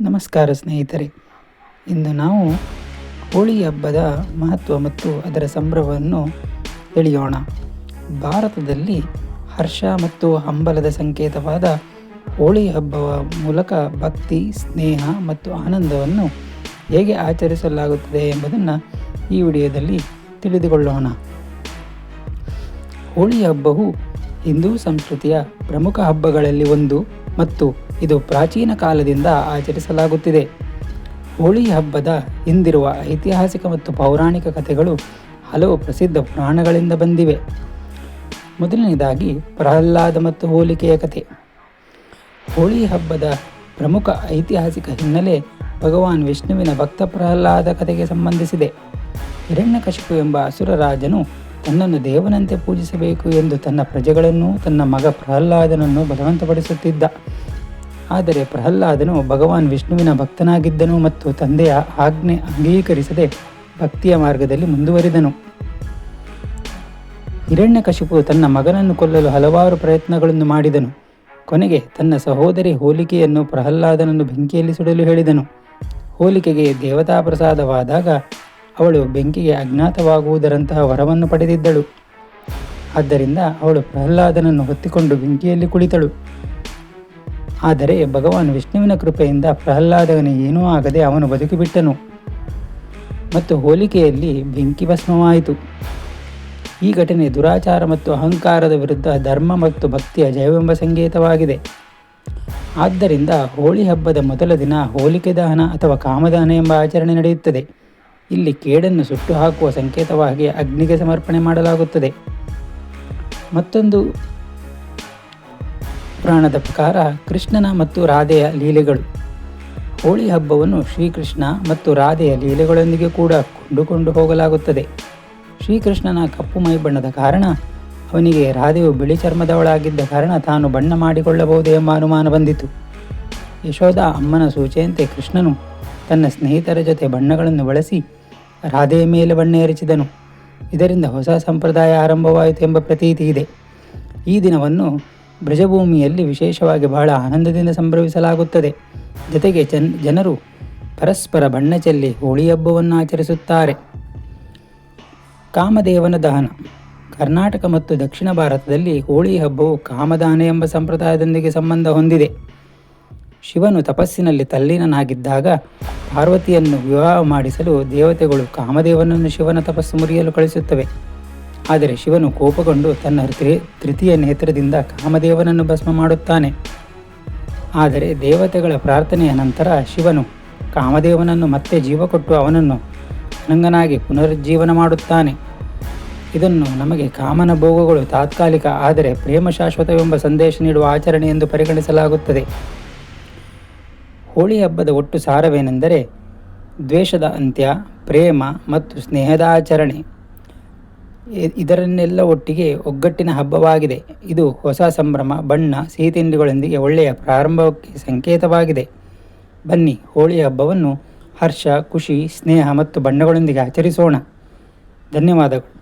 ನಮಸ್ಕಾರ ಸ್ನೇಹಿತರೆ. ಇಂದು ನಾವು ಹೋಳಿ ಹಬ್ಬದ ಮಹತ್ವ ಮತ್ತು ಅದರ ಸಂಭ್ರಮವನ್ನು ತಿಳಿಯೋಣ. ಭಾರತದಲ್ಲಿ ಹರ್ಷ ಮತ್ತು ಹಂಬಲದ ಸಂಕೇತವಾದ ಹೋಳಿ ಹಬ್ಬವ ಮೂಲಕ ಭಕ್ತಿ, ಸ್ನೇಹ ಮತ್ತು ಆನಂದವನ್ನು ಹೇಗೆ ಆಚರಿಸಲಾಗುತ್ತದೆ ಎಂಬುದನ್ನು ಈ ವಿಡಿಯೋದಲ್ಲಿ ತಿಳಿದುಕೊಳ್ಳೋಣ. ಹೋಳಿ ಹಬ್ಬವು ಹಿಂದೂ ಸಂಸ್ಕೃತಿಯ ಪ್ರಮುಖ ಹಬ್ಬಗಳಲ್ಲಿ ಒಂದು ಮತ್ತು ಇದು ಪ್ರಾಚೀನ ಕಾಲದಿಂದ ಆಚರಿಸಲಾಗುತ್ತಿದೆ. ಹೋಳಿ ಹಬ್ಬದ ಹಿಂದಿರುವ ಐತಿಹಾಸಿಕ ಮತ್ತು ಪೌರಾಣಿಕ ಕಥೆಗಳು ಹಲವು ಪ್ರಸಿದ್ಧ ಪುರಾಣಗಳಿಂದ ಬಂದಿವೆ. ಮೊದಲನೇದಾಗಿ ಪ್ರಹ್ಲಾದ ಮತ್ತು ಹೋಲಿಕೆಯ ಕಥೆ. ಹೋಳಿ ಹಬ್ಬದ ಪ್ರಮುಖ ಐತಿಹಾಸಿಕ ಹಿನ್ನೆಲೆ ಭಗವಾನ್ ವಿಷ್ಣುವಿನ ಭಕ್ತ ಪ್ರಹ್ಲಾದ ಕಥೆಗೆ ಸಂಬಂಧಿಸಿದೆ. ಹಿರಣ್ಯಕಶಿಪು ಎಂಬ ಅಸುರ ರಾಜನು ತನ್ನನ್ನು ದೇವನಂತೆ ಪೂಜಿಸಬೇಕು ಎಂದು ತನ್ನ ಪ್ರಜೆಗಳನ್ನು ತನ್ನ ಮಗ ಪ್ರಹ್ಲಾದನನ್ನು ಬಲವಂತಪಡಿಸುತ್ತಿದ್ದ. ಆದರೆ ಪ್ರಹ್ಲಾದನು ಭಗವಾನ್ ವಿಷ್ಣುವಿನ ಭಕ್ತನಾಗಿದ್ದನು ಮತ್ತು ತಂದೆಯ ಆಜ್ಞೆ ಅಂಗೀಕರಿಸದೆ ಭಕ್ತಿಯ ಮಾರ್ಗದಲ್ಲಿ ಮುಂದುವರಿದನು. ಹಿರಣ್ಯಕಶಿಪು ತನ್ನ ಮಗನನ್ನು ಕೊಲ್ಲಲು ಹಲವಾರು ಪ್ರಯತ್ನಗಳನ್ನು ಮಾಡಿದನು. ಕೊನೆಗೆ ತನ್ನ ಸಹೋದರಿ ಹೋಲಿಕೆಯನ್ನು ಪ್ರಹ್ಲಾದನನ್ನು ಬೆಂಕಿಯಲ್ಲಿ ಸುಡಲು ಹೇಳಿದನು. ಹೋಲಿಕೆಗೆ ದೇವತಾ ಪ್ರಸಾದವಾದಾಗ ಅವಳು ಬೆಂಕಿಗೆ ಅಜ್ಞಾತವಾಗುವುದರಂತಹ ವರವನ್ನು ಪಡೆದಿದ್ದಳು. ಆದ್ದರಿಂದ ಅವಳು ಪ್ರಹ್ಲಾದನನ್ನು ಹೊತ್ತಿಕೊಂಡು ಬೆಂಕಿಯಲ್ಲಿ ಕುಳಿತಳು. ಆದರೆ ಭಗವಾನ್ ವಿಷ್ಣುವಿನ ಕೃಪೆಯಿಂದ ಪ್ರಹ್ಲಾದನ ಏನೂ ಆಗದೆ ಅವನು ಬದುಕಿಬಿಟ್ಟನು. ಮತ್ತು ಹೋಲಿಕೆಯಲ್ಲಿ ಬೆಂಕಿ ಭಸ್ಮವಾಯಿತು. ಈ ಘಟನೆ ದುರಾಚಾರ ಮತ್ತು ಅಹಂಕಾರದ ವಿರುದ್ಧ ಧರ್ಮ ಮತ್ತು ಭಕ್ತಿಯ ಜಯವೆಂಬ ಸಂಕೇತವಾಗಿದೆ. ಆದ್ದರಿಂದ ಹೋಳಿ ಹಬ್ಬದ ಮೊದಲ ದಿನ ಹೋಲಿಕೆ ದಹನ ಅಥವಾ ಕಾಮದಾನ ಎಂಬ ಆಚರಣೆ ನಡೆಯುತ್ತದೆ. ಇಲ್ಲಿ ಕೇಡನ್ನು ಸುಟ್ಟು ಹಾಕುವ ಸಂಕೇತವಾಗಿ ಅಗ್ನಿಗೆ ಸಮರ್ಪಣೆ ಮಾಡಲಾಗುತ್ತದೆ. ಮತ್ತೊಂದು ಪುರಾಣದ ಪ್ರಕಾರ ಕೃಷ್ಣನ ಮತ್ತು ರಾಧೆಯ ಲೀಲೆಗಳು. ಹೋಳಿ ಹಬ್ಬವನ್ನು ಶ್ರೀಕೃಷ್ಣ ಮತ್ತು ರಾಧೆಯ ಲೀಲೆಗಳೊಂದಿಗೆ ಕೂಡ ಕೊಂಡುಕೊಂಡು ಹೋಗಲಾಗುತ್ತದೆ. ಶ್ರೀಕೃಷ್ಣನ ಕಪ್ಪು ಮೈ ಬಣ್ಣದ ಕಾರಣ ಅವನಿಗೆ ರಾಧೆಯು ಬಿಳಿ ಚರ್ಮದವಳಾಗಿದ್ದ ಕಾರಣ ತಾನು ಬಣ್ಣ ಮಾಡಿಕೊಳ್ಳಬಹುದು ಎಂಬ ಅನುಮಾನ ಬಂದಿತು. ಯಶೋಧ ಅಮ್ಮನ ಸೂಚೆಯಂತೆ ಕೃಷ್ಣನು ತನ್ನ ಸ್ನೇಹಿತರ ಜೊತೆ ಬಣ್ಣಗಳನ್ನು ಬಳಸಿ ರಾಧೆಯ ಮೇಲೆ ಬಣ್ಣ ಎರಚಿದನು ಇದರಿಂದ ಹೊಸ ಸಂಪ್ರದಾಯ ಆರಂಭವಾಯಿತು ಎಂಬ ಪ್ರತೀತಿ ಇದೆ. ಈ ದಿನವನ್ನು ಬ್ರಜಭೂಮಿಯಲ್ಲಿ ವಿಶೇಷವಾಗಿ ಬಹಳ ಆನಂದದಿಂದ ಸಂಭ್ರಮಿಸಲಾಗುತ್ತದೆ. ಜೊತೆಗೆ ಜನ್, ಜನರು ಪರಸ್ಪರ ಬಣ್ಣ ಚೆಲ್ಲಿ ಹೋಳಿ ಹಬ್ಬವನ್ನು ಆಚರಿಸುತ್ತಾರೆ. ಕಾಮದೇವನ ದಹನ. ಕರ್ನಾಟಕ ಮತ್ತು ದಕ್ಷಿಣ ಭಾರತದಲ್ಲಿ ಹೋಳಿ ಹಬ್ಬವು ಕಾಮದಾನ ಎಂಬ ಸಂಪ್ರದಾಯದೊಂದಿಗೆ ಸಂಬಂಧ ಹೊಂದಿದೆ. ಶಿವನು ತಪಸ್ಸಿನಲ್ಲಿ ತಲ್ಲೀನನಾಗಿದ್ದಾಗ ಪಾರ್ವತಿಯನ್ನು ವಿವಾಹ ಮಾಡಿಸಲು ದೇವತೆಗಳು ಕಾಮದೇವನನ್ನು ಶಿವನ ತಪಸ್ಸು ಮುರಿಯಲು ಕಳಿಸುತ್ತವೆ. ಆದರೆ ಶಿವನು ಕೋಪಗೊಂಡು ತನ್ನ ತೃತೀಯ ನೇತ್ರದಿಂದ ಕಾಮದೇವನನ್ನು ಭಸ್ಮ ಮಾಡುತ್ತಾನೆ. ಆದರೆ ದೇವತೆಗಳ ಪ್ರಾರ್ಥನೆಯ ನಂತರ ಶಿವನು ಕಾಮದೇವನನ್ನು ಮತ್ತೆ ಜೀವ ಕೊಟ್ಟು ಅವನನ್ನು ಅನಂಗನಾಗಿ ಪುನರುಜ್ಜೀವನ ಮಾಡುತ್ತಾನೆ. ಇದನ್ನು ನಮಗೆ ಕಾಮನ ಭೋಗಗಳು ತಾತ್ಕಾಲಿಕ ಆದರೆ ಪ್ರೇಮ ಶಾಶ್ವತವೆಂಬ ಸಂದೇಶ ನೀಡುವ ಆಚರಣೆ ಎಂದು ಪರಿಗಣಿಸಲಾಗುತ್ತದೆ. ಹೋಳಿ ಹಬ್ಬದ ಒಟ್ಟು ಸಾರವೇನೆಂದರೆ ದ್ವೇಷದ ಅಂತ್ಯ, ಪ್ರೇಮ ಮತ್ತು ಸ್ನೇಹದ ಆಚರಣೆ. ಇದರನ್ನೆಲ್ಲ ಒಟ್ಟಿಗೆ ಒಗ್ಗಟ್ಟಿನ ಹಬ್ಬವಾಗಿದೆ. ಇದು ಹೊಸ ಸಂಭ್ರಮ, ಬಣ್ಣ, ಸಿಹಿ ತಿಂಡಿಗಳೊಂದಿಗೆ ಒಳ್ಳೆಯ ಪ್ರಾರಂಭಕ್ಕೆ ಸಂಕೇತವಾಗಿದೆ. ಬನ್ನಿ ಹೋಳಿ ಹಬ್ಬವನ್ನು ಹರ್ಷ, ಖುಷಿ, ಸ್ನೇಹ ಮತ್ತು ಬಣ್ಣಗಳೊಂದಿಗೆ ಆಚರಿಸೋಣ. ಧನ್ಯವಾದಗಳು.